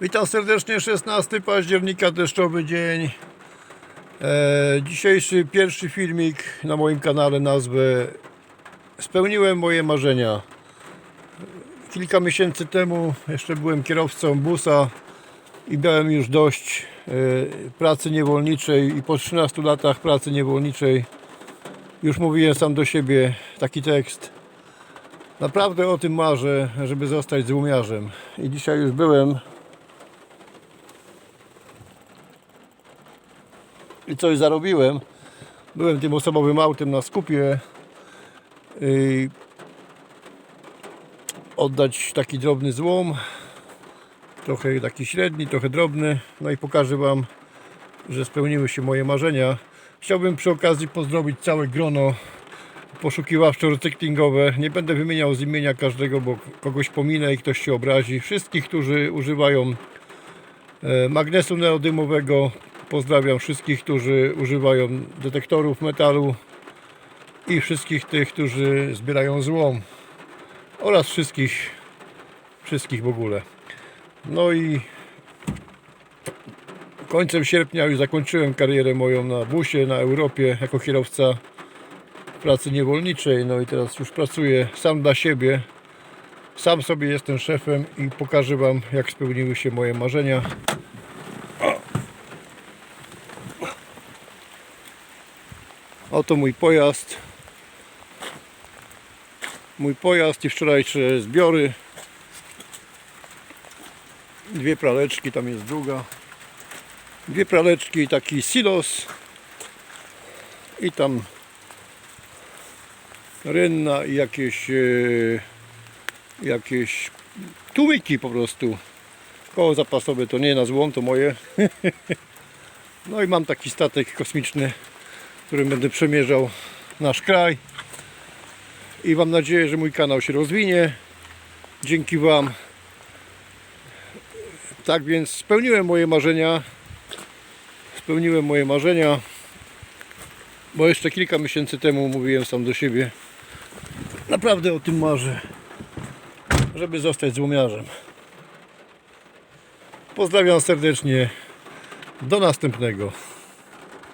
Witam serdecznie, 16 października, deszczowy dzień. E, dzisiejszy pierwszy filmik na moim kanale nazwę Spełniłem moje marzenia. Kilka miesięcy temu jeszcze byłem kierowcą busa i miałem już dość e, pracy niewolniczej i po 13 latach pracy niewolniczej już mówiłem sam do siebie taki tekst. Naprawdę o tym marzę, żeby zostać złumiarzem. I dzisiaj już byłem i coś zarobiłem. Byłem tym osobowym autem na skupie. i oddać taki drobny złom. Trochę taki średni, trochę drobny. No i pokażę Wam, że spełniły się moje marzenia. Chciałbym przy okazji pozdrowić całe grono poszukiwawczo-recyklingowe. Nie będę wymieniał z imienia każdego, bo kogoś pominę i ktoś się obrazi. Wszystkich, którzy używają e, magnesu neodymowego. Pozdrawiam wszystkich, którzy używają detektorów metalu i wszystkich tych, którzy zbierają złom oraz wszystkich, wszystkich w ogóle. No i końcem sierpnia już zakończyłem karierę moją na busie, na Europie jako kierowca pracy niewolniczej. No i teraz już pracuję sam dla siebie. Sam sobie jestem szefem i pokażę Wam, jak spełniły się moje marzenia. Oto mój pojazd. Mój pojazd i wczorajsze zbiory. Dwie praleczki, tam jest druga. Dwie praleczki i taki silos. I tam rynna i jakieś e, jakieś tłumiki po prostu. Koło zapasowe to nie na złom, to moje. no i mam taki statek kosmiczny, którym będę przemierzał nasz kraj. I mam nadzieję, że mój kanał się rozwinie. Dzięki Wam. Tak więc spełniłem moje marzenia. Spełniłem moje marzenia. Bo jeszcze kilka miesięcy temu mówiłem sam do siebie. Naprawdę o tym marzę. Żeby zostać złomiarzem. Pozdrawiam serdecznie. Do następnego.